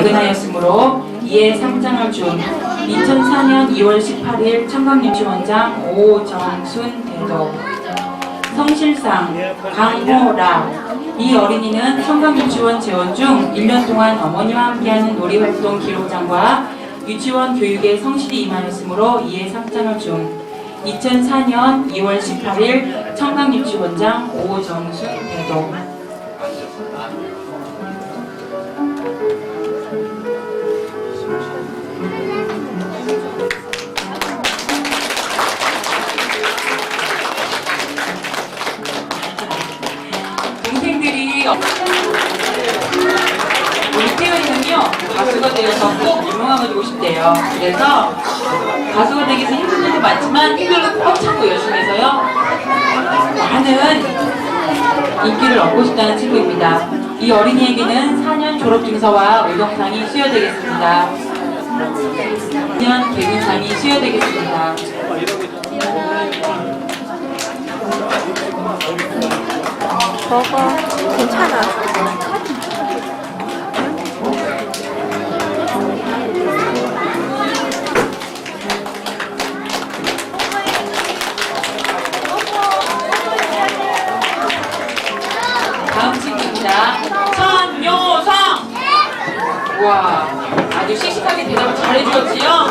내근하였으므로 이에 상장을 준 2004년 2월 18일 청강유치원장 오정순 대도 성실상 강호라. 이 어린이는 청강유치원 재원 중 1년 동안 어머니와 함께하는 놀이활동 기록장과 유치원 교육에 성실히 임하였으므로 이에 상장을 준 2004년 2월 18일 청강유치원장 오정순 대도 어- 우리 태연이는요 가수가 되어서 꼭 유명하고 싶대요. 그래서 가수가 되기 위해서 힘든 일도 많지만 힘들고 꽉 참고 열심히 해서요 많은 인기를 얻고 싶다는 친구입니다. 이 어린이에게는 4년 졸업 증서와 의동상이 수여되겠습니다. 2년 개근상이 수여되겠습니다. 먹어. 괜찮아. 다음 친구입니다. 천요성! 와, 아주 씩씩하게 대답을 잘해주었지요?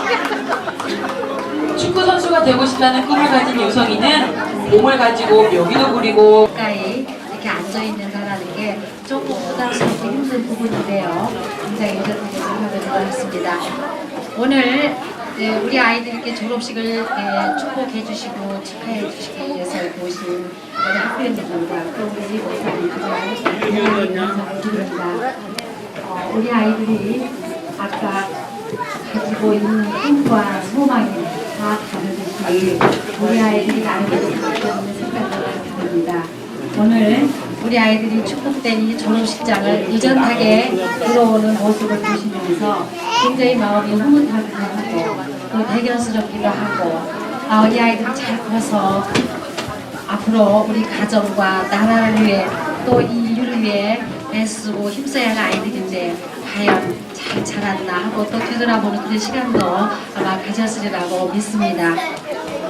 축구 선수가 되고 싶다는 꿈을 가진 요성이는 몸을 가지고 묘기도 부리고 가까이 이렇게 앉아 있는다라는 게 조금 부담스럽고 힘든 부분인데요. 굉장히 이렇게 생각을 들었습니다. 오늘 네, 우리 아이들께 졸업식을 네, 축복해 주시고 축하해 주시기 위해서 모신 우리 학부모님과 또 우리 드립니다. 어, 우리 아이들이 아까 가지고 있는 꿈과 소망이 다 다르듯이 우리 아이들이 나름대로 갖고 있는 생각도 다릅니다. 오늘 우리 아이들이 축복되니 졸업식장을 의젓하게 들어오는 모습을 보시면서 굉장히 마음이 흐뭇하기도 하고 또 대견스럽기도 하고 아, 우리 아이들이 잘 커서 앞으로 우리 가정과 나라를 위해 또이 인류를 위해 애쓰고 힘써야 할 아이들인데 과연 잘 자랐나 하고 또 되돌아보는 그런 시간도 아마 가졌으리라고 믿습니다.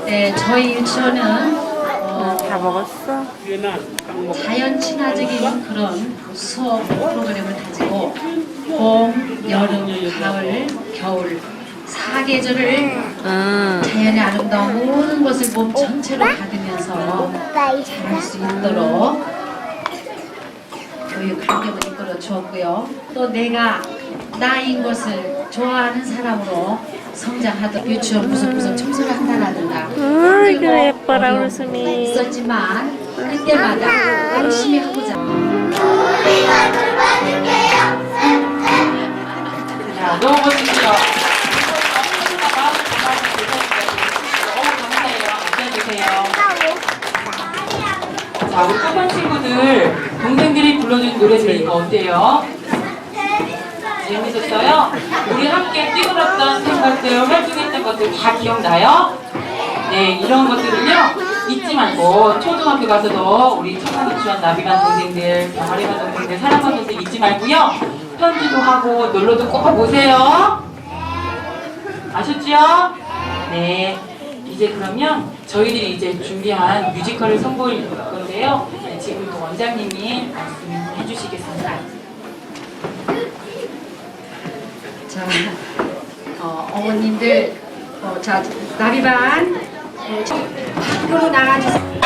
네, 저희 유치원은 어, 다 먹었어? 자연 친화적인 그런 수업 프로그램을 가지고 봄, 여름, 가을, 겨울 사계절을 응. 자연의 아름다운 모든 것을 몸 전체로 받으면서 잘할 수 있도록 교육 환경을 이끌어 주었고요. 또 내가 나인 것을 좋아하는 사람으로 성장하도록 유치원 구석구석 청소를 한다라든가 아이고, 힘들고 예뻐라, 어려운 웃음이. 부분이 있었지만 그때마다 열심히 하고자 자, 너무 멋지죠? 너무. 앉아주세요. 자, 우리 꼬반 친구들, 동생들이 불러준 노래 들으니까 어때요? 재밌었어요? 우리 함께 뛰놀았던 생각들, 활동했던 것들 다 기억나요? 네, 이런 것들은요, 잊지 말고, 초등학교 가서도 우리 청소유치원 나비반 동생들, 병아리반 동생들, 사랑반 동생들 잊지 말고요, 편지도 하고, 놀러도 꼭 오세요. 아셨죠? 네. 이제 그러면 저희들이 이제 준비한 뮤지컬을 선보일 건데요. 네, 지금 또 원장님이 말씀해 주시겠습니다. 자, 어, 어머님들, 어, 자, 나비반, 어, 밖 으로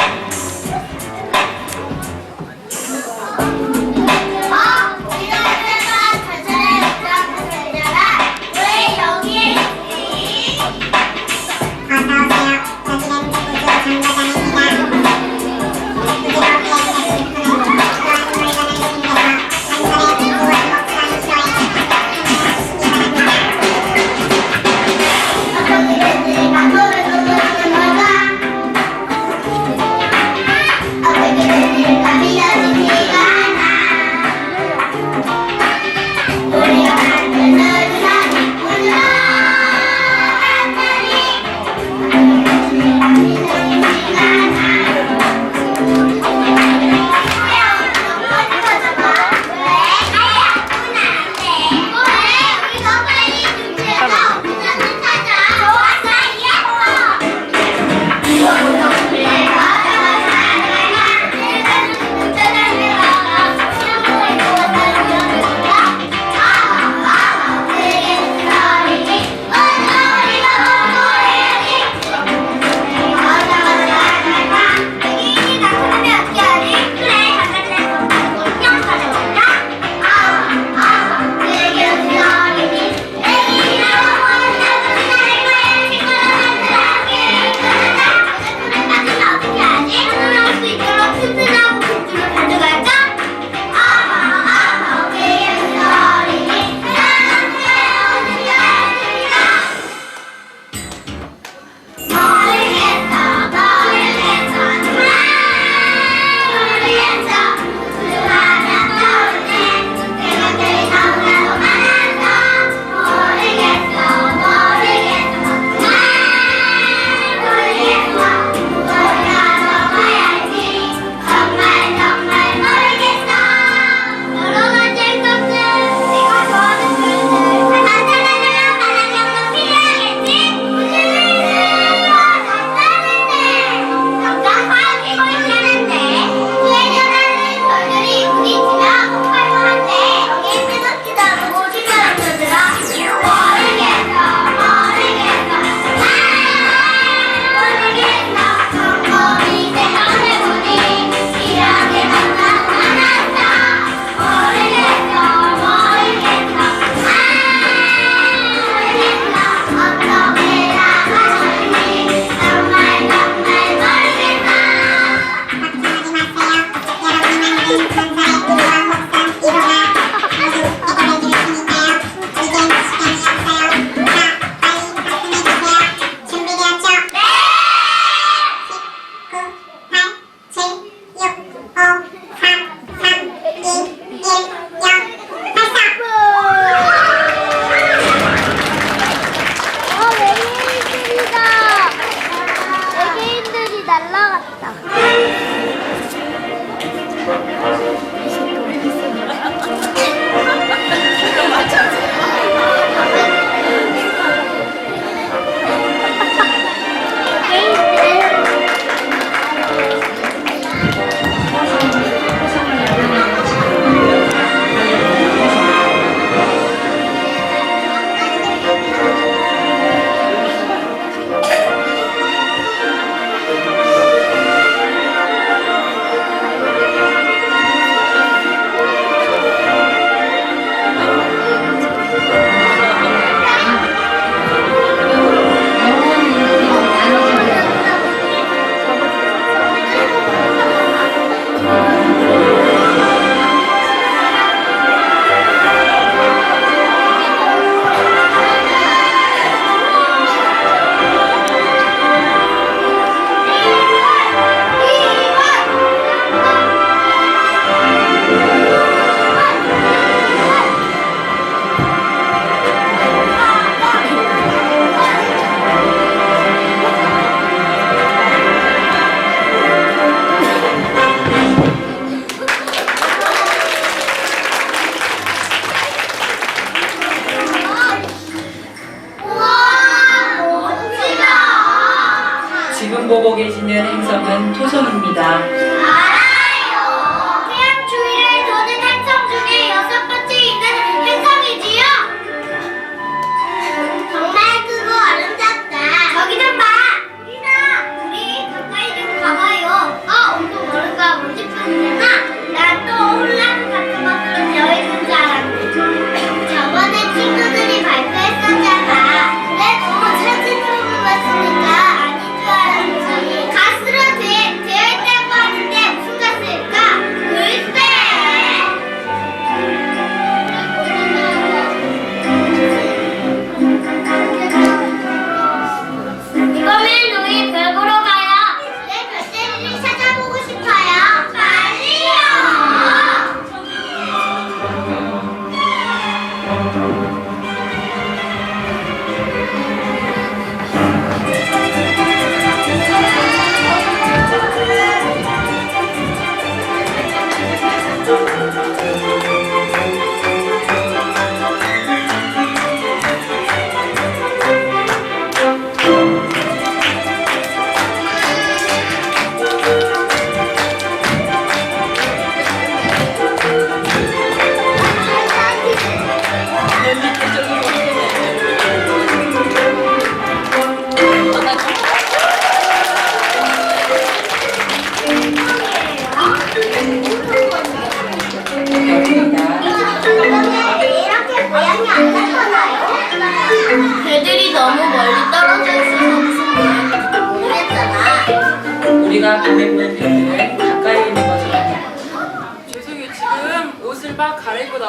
지금 보고 계시는 행성은 토성입니다.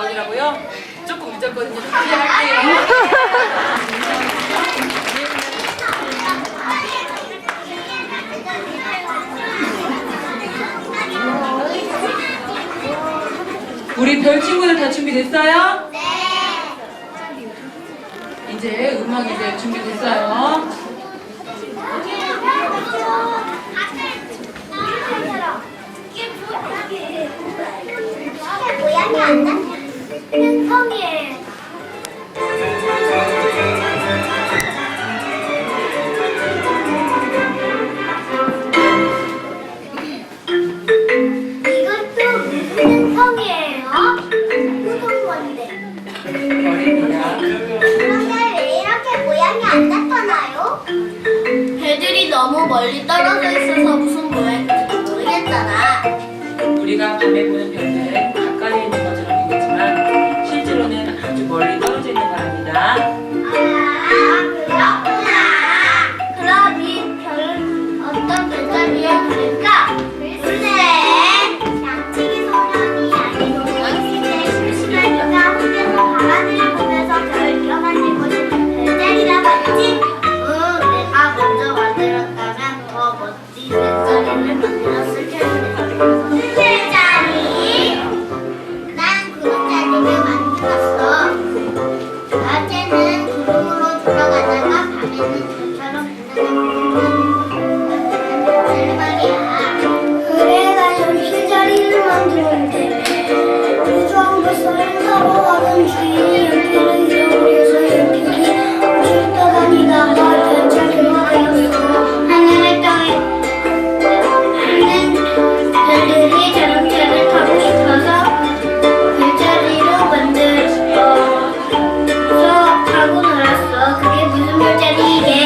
나오더라고요. 조금 늦었거든요. 기대할게요. 우리 별 친구들 다 준비됐어요? 네. 이제 음악 이제 준비됐어요. 모양이 안 나? 이것도 무슨 성이에요? 무슨 건데? 그런데 왜 이렇게 모양이 안 나타나요? 배들이 너무 멀리 떨어져 있어서 무슨 모양인지 모르겠잖아. 우리가 밤에 보는 별들 Yeah.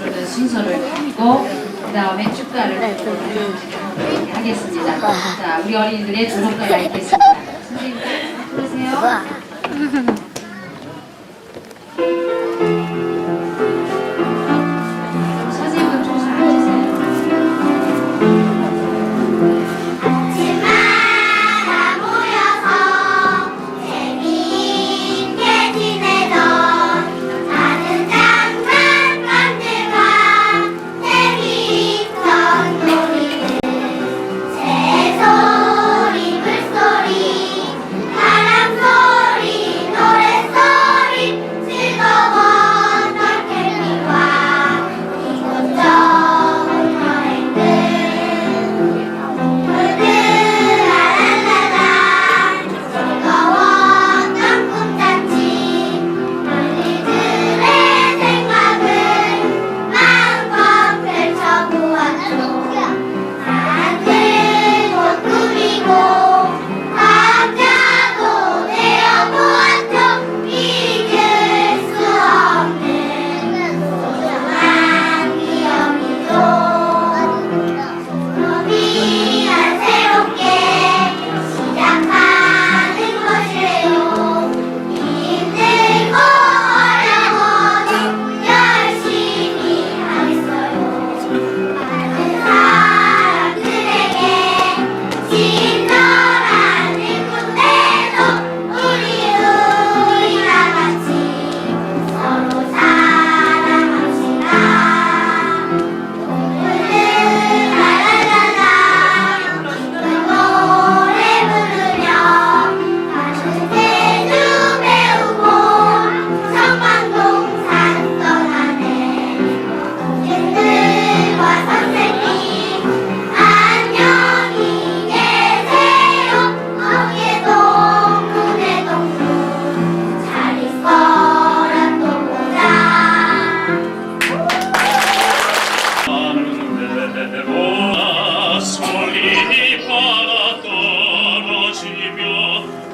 그러면 순서를 바꾸고 그 다음에 축가를 네, 하겠습니다. 네. 자, 우리 어린이들의 졸업가가 있겠습니다. 네. 선생님, 부르세요.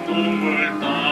Думаю, там.